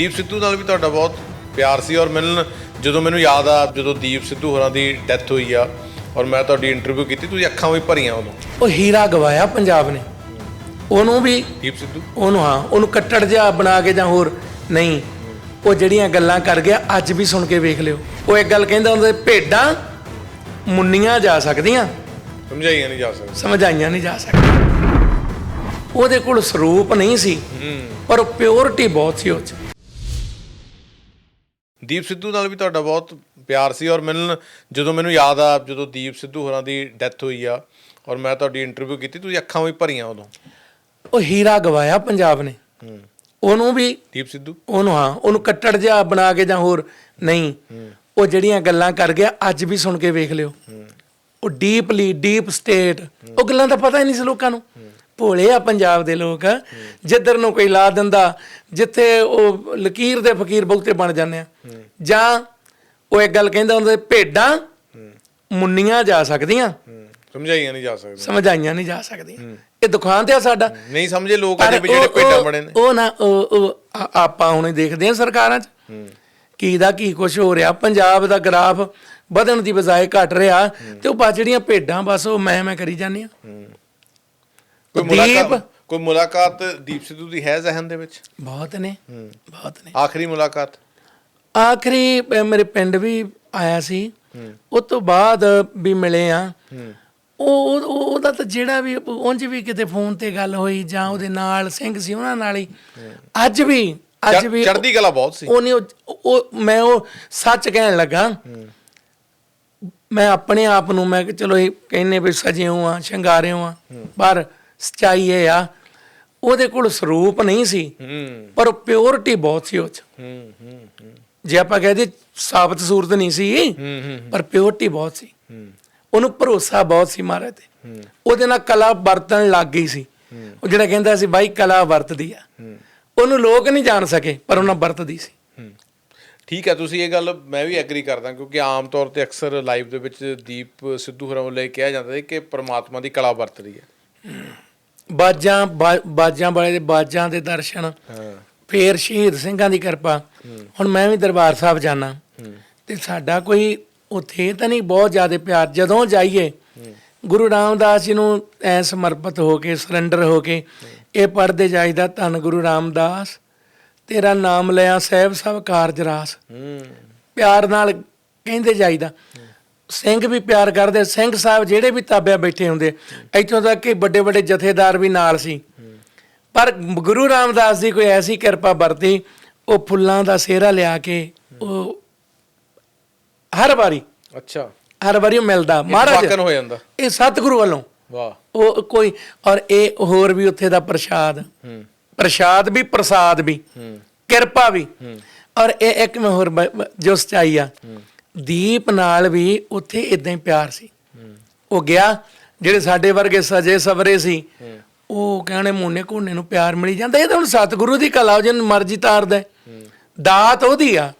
ਦੀਪ ਸਿੱਧੂ ਨਾਲ ਵੀ ਤੁਹਾਡਾ ਬਹੁਤ ਪਿਆਰ ਸੀ ਔਰ ਮੈਨੂੰ ਜਦੋਂ ਮੈਨੂੰ ਯਾਦ ਆ ਜਦੋਂ ਦੀਪ ਸਿੱਧੂ ਹੋਰਾਂ ਦੀ ਡੈਥ ਹੋਈ ਆ ਔਰ ਮੈਂ ਤੁਹਾਡੀ ਇੰਟਰਵਿਊ ਕੀਤੀ ਤੁਸੀਂ ਅੱਖਾਂ ਵੀ ਭਰੀਆਂ ਉਦੋਂ। ਉਹ ਹੀਰਾ ਗਵਾਇਆ ਪੰਜਾਬ ਨੇ। ਉਹਨੂੰ ਵੀ ਦੀਪ ਸਿੱਧੂ? ਉਹਨੂੰ ਹਾਂ ਉਹਨੂੰ ਕੱਟੜ ਜਿਹਾ ਬਣਾ ਕੇ ਜਾਂ ਹੋਰ ਨਹੀਂ। ਉਹ ਜਿਹੜੀਆਂ ਗੱਲਾਂ ਕਰ ਗਿਆ ਅੱਜ ਵੀ ਸੁਣ ਕੇ ਵੇਖ ਲਿਓ। ਉਹ ਇੱਕ ਗੱਲ ਕਹਿੰਦਾ ਹੁੰਦਾ ਭੇਡਾਂ ਮੁੰਨੀਆਂ ਜਾ ਸਕਦੀਆਂ। ਸਮਝਾਈਆਂ ਨਹੀਂ ਜਾ ਸਕਦਾ ਸਮਝਾਈਆਂ ਨਹੀਂ ਜਾ ਸਕਦੀਆਂ। ਉਹਦੇ ਕੋਲ ਸਰੂਪ ਨਹੀਂ ਸੀ ਪਰ ਪਿਓਰਿਟੀ ਬਹੁਤ ਸੀ ਉਹ 'ਚ। ਦੀਪ ਸਿੱਧੂ ਨਾਲ ਵੀ ਤੁਹਾਡਾ ਬਹੁਤ ਪਿਆਰ ਸੀ ਔਰ ਮੈਨੂੰ ਜਦੋਂ ਮੈਨੂੰ ਯਾਦ ਆ ਜਦੋਂ ਦੀਪ ਸਿੱਧੂ ਹੋਰਾਂ ਦੀ ਡੈਥ ਹੋਈ ਆ ਔਰ ਮੈਂ ਤੁਹਾਡੀ ਇੰਟਰਵਿਊ ਕੀਤੀ ਤੁਸੀਂ ਅੱਖਾਂ ਵੀ ਭਰੀਆਂ ਉਦੋਂ। ਉਹ ਹੀਰਾ ਗਵਾਇਆ ਪੰਜਾਬ ਨੇ। ਉਹਨੂੰ ਵੀ ਦੀਪ ਸਿੱਧੂ? ਉਹਨੂੰ ਹਾਂ ਉਹਨੂੰ ਕੱਟੜ ਜਿਹਾ ਬਣਾ ਕੇ ਜਾਂ ਹੋਰ ਨਹੀਂ। ਉਹ ਜਿਹੜੀਆਂ ਗੱਲਾਂ ਕਰ ਗਿਆ ਅੱਜ ਵੀ ਸੁਣ ਕੇ ਵੇਖ ਲਿਓ। ਉਹ ਡੀਪਲੀ ਡੀਪ ਸਟੇਟ ਉਹ ਗੱਲਾਂ ਦਾ ਪਤਾ ਹੀ ਨਹੀਂ ਸੀ ਲੋਕਾਂ ਨੂੰ। ਭੋਲੇ ਆ ਪੰਜਾਬ ਦੇ ਲੋਕ। ਜਿੱਧਰ ਨੂੰ ਕੋਈ ਲਾ ਦਿੰਦਾ ਜਿੱਥੇ ਉਹ ਲਕੀਰ ਦੇ ਫਕੀਰ ਬਹੁਤੇ ਬਣ ਜਾਂਦੇ ਆ। ਜਾਂ ਉਹ ਇੱਕ ਗੱਲ ਕਹਿੰਦਾ ਹੁੰਦਾ ਭੇਡਾਂ ਮੁੰਨੀਆਂ ਜਾ ਸਕਦੀਆਂ। ਸਮਝਾਈਆਂ ਨਹੀਂ ਜਾ ਸਕਦਾ ਸਮਝਾਈਆਂ ਨਹੀਂ ਜਾ ਸਕਦੀਆਂ। ਇਹ ਦੁਕਾਨ ਤੇ ਆ ਸਾਡਾ। ਨਹੀਂ ਸਮਝੇ ਲੋਕ ਅਜੇ ਵੀ ਜਿਹੜੇ ਭੇਡਾਂ ਬਣੇ ਨੇ। ਉਹ ਨਾ ਉਹ ਆ- ਆਪਾਂ ਹੁਣ ਦੇਖਦੇ ਹਾਂ ਸਰਕਾਰਾਂ 'ਚ। ਕੀ ਦਾ ਕੀ ਕੁਝ ਹੋ ਰਿਹਾ। ਪੰਜਾਬ ਦਾ ਗ੍ਰਾਫ ਵਧਣ ਦੀ ਬਜਾਏ ਘਟ ਰਿਹਾ। ਤੇ ਉਹ ਬਸ ਜਿਹੜੀਆਂ ਭੇਡਾਂ ਬਸ ਉਹ ਮੈਂ ਮੈਂ ਕਰੀ ਜਾਂਦੀਆਂ ਕੋਈ ਮੁਲਾਕਾਤ ਕੋਈ ਮੁਲਾਕਾਤ ਦੀਪ ਸਿੱਧੂ ਦੀ ਹੈ ਜ਼ਹਿਨ ਦੇ ਵਿੱਚ? ਬਹੁਤ ਨੇ ਬਹੁਤ ਨੇ। ਆਖਰੀ ਮੁਲਾਕਾਤ? ਆਖਰੀ ਮੇਰੇ ਪਿੰਡ ਵੀ ਆਇਆ ਸੀ। ਉਸ ਤੋਂ ਬਾਅਦ ਵੀ ਮਿਲੇ ਆ। ਉਹ ਉਹ- ਉਹਦਾ ਤਾਂ ਜਿਹੜਾ ਵੀ ਉਂਝ ਵੀ ਕਿਤੇ ਫੋਨ ਤੇ ਗੱਲ ਹੋਈ ਜਾਂ ਉਹਦੇ ਨਾਲ ਸਿੰਘ ਸੀ ਉਹਨਾਂ ਨਾਲ ਹੀ। ਅੱਜ ਵੀ ਅੱਜ ਵੀ ਚੜ੍ਹਦੀ ਕਲਾ ਬਹੁਤ ਸੀ। ਉਹ ਨਹੀਂ ਉਹ- ਮੈਂ ਉਹ ਸੱਚ ਕਹਿਣ ਲੱਗਾ। ਮੈਂ ਆਪਣੇ ਆਪ ਨੂੰ ਮੈਂ ਕਿ ਚਲੋ ਇਹ ਕਹਿੰਨੇ ਵੀ ਸਜਿਓ ਆ ਸ਼ਿੰਗਾਰਿਓ ਆ। ਪਰ ਸਚਾਈ ਇਹ ਆ ਉਹਦੇ ਕੋਲ ਸਰੂਪ ਨਹੀਂ ਸੀ ਪਰ ਪਿਓਰਿਟੀ ਬਹੁਤ ਸੀ ਉਹ ਚ। ਜੇ ਆਪਾਂ ਕਹਦੇ ਸਾਬਤ ਸੂਰਤ ਨਹੀਂ ਸੀ ਪਰ ਪਿਓਰਿਟੀ ਬਹੁਤ ਸੀ। ਉਹਨੂੰ ਭਰੋਸਾ ਬਹੁਤ ਸੀ ਮਹਾਰਾਜ ਤੇ। ਉਹਦੇ ਨਾਲ ਕਲਾ ਵਰਤਣ ਲੱਗ ਗਈ ਸੀ। ਉਹ ਜਿਹੜਾ ਕਹਿੰਦਾ ਸੀ ਬਾਈ ਕਲਾ ਵਰਤਦੀ ਆ। ਉਹਨੂੰ ਲੋਕ ਨਹੀਂ ਜਾਣ ਸਕੇ ਪਰ ਉਹਨਾਂ ਵਰਤਦੀ ਸੀ। ਠੀਕ ਹੈ ਤੁਸੀਂ ਇਹ ਗੱਲ ਮੈਂ ਵੀ ਐਗਰੀ ਕਰਦਾ ਕਿਉਂਕਿ ਆਮ ਤੌਰ ਤੇ ਅਕਸਰ ਲਾਈਵ ਦੇ ਵਿੱਚ ਦੀਪ ਸਿੱਧੂ ਹੋਰਾਂ ਵੱਲੋਂ ਇਹ ਕਿਹਾ ਜਾਂਦਾ ਹੈ ਕਿ ਪ੍ਰਮਾਤਮਾ ਦੀ ਕਲਾ ਵਰਤ ਰਹੀ ਹੈ। ਬਾਜਾਂ ਬਾ- ਬਾਜਾਂ ਵਾਲੇ ਦੇ ਬਾਜਾਂ ਦੇ ਦਰਸ਼ਨ ਹਾਂ। ਫੇਰ ਸ਼ਹੀਦ ਸਿੰਘਾਂ ਦੀ ਕਿਰਪਾ। ਹੁਣ ਮੈਂ ਵੀ ਦਰਬਾਰ ਸਾਹਿਬ ਜਾਣਾ ਤੇ ਸਾਡਾ ਕੋਈ ਉੱਥੇ ਤਾਂ ਨਹੀਂ ਬਹੁਤ ਜ਼ਿਆਦਾ ਪਿਆਰ। ਜਦੋਂ ਜਾਈਏ ਗੁਰੂ ਰਾਮਦਾਸ ਜੀ ਨੂੰ ਐ ਸਮਰਪਿਤ ਹੋ ਕੇ ਸਰੈਂਡਰ ਹੋ ਕੇ ਇਹ ਪੜਦੇ ਜਾਈਦਾ ਧੰਨ ਗੁਰੂ ਰਾਮਦਾਸ ਤੇਰਾ ਨਾਮ ਲਿਆ ਸਹਿਬ ਸਭ ਕਾਰਜ ਰਾਸ। ਹੂੰ। ਪਿਆਰ ਨਾਲ ਕਹਿੰਦੇ ਜਾਈਦਾ। ਸਿੰਘ ਵੀ ਪਿਆਰ ਕਰਦੇ ਸਿੰਘ ਸਾਹਿਬ ਜਿਹੜੇ ਵੀ ਤਾਬਿਆ ਬੈਠੇ ਹੁੰਦੇ ਇੱਥੋਂ ਤੱਕ ਕਿ ਵੱਡੇ ਵੱਡੇ ਜਥੇਦਾਰ ਵੀ ਨਾਲ ਸੀ। ਪਰ ਗੁਰੂ ਰਾਮਦਾਸ ਦੀ ਕੋਈ ਐਸੀ ਕਿਰਪਾ ਵਰਤੀ ਉਹ ਫੁੱਲਾਂ ਦਾ ਸਿਹਰਾ ਲਿਆ ਕੇ ਉਹ ਹਰ ਵਾਰੀ ਅੱਛਾ। ਹਰ ਵਾਰੀ ਮਿਲਦਾ। ਮਹਾਰਾਜ ਵਾਕਨ ਹੋ ਜਾਂਦਾ। ਇਹ ਸਤਿਗੁਰੂ ਵੱਲੋਂ। ਵਾਹ। ਉਹ ਕੋਈ ਔਰ ਇਹ ਹੋਰ ਵੀ ਉੱਥੇ ਦਾ ਪ੍ਰਸ਼ਾਦ। ਹੂੰ। ਪ੍ਰਸ਼ਾਦ ਵੀ ਪ੍ਰਸਾਦ ਵੀ ਕਿਰਪਾ ਵੀ। ਔਰ ਇਹ ਇੱਕ ਮੈਂ ਹੋਰ ਜੋ ਸਚਾਈ ਆ ਦੀਪ ਨਾਲ ਵੀ ਉੱਥੇ ਇਦਾਂ ਹੀ ਪਿਆਰ ਸੀ। ਉਹ ਗਿਆ ਜਿਹੜੇ ਸਾਡੇ ਵਰਗੇ ਸਜੇ ਸਵਰੇ ਸੀ ਉਹ ਕਹਿੰਦੇ ਮੋਨੇ ਕੋਨੇ ਨੂੰ ਪਿਆਰ ਮਿਲੀ ਜਾਂਦਾ ਇਹ ਤਾਂ ਹੁਣ ਸਤਿਗੁਰੂ ਦੀ ਕਲਾ ਉਹ ਜਿਹਨੂੰ ਮਰਜ਼ੀ ਤਾਰਦਾ। ਦਾਤ ਉਹਦੀ ਆ।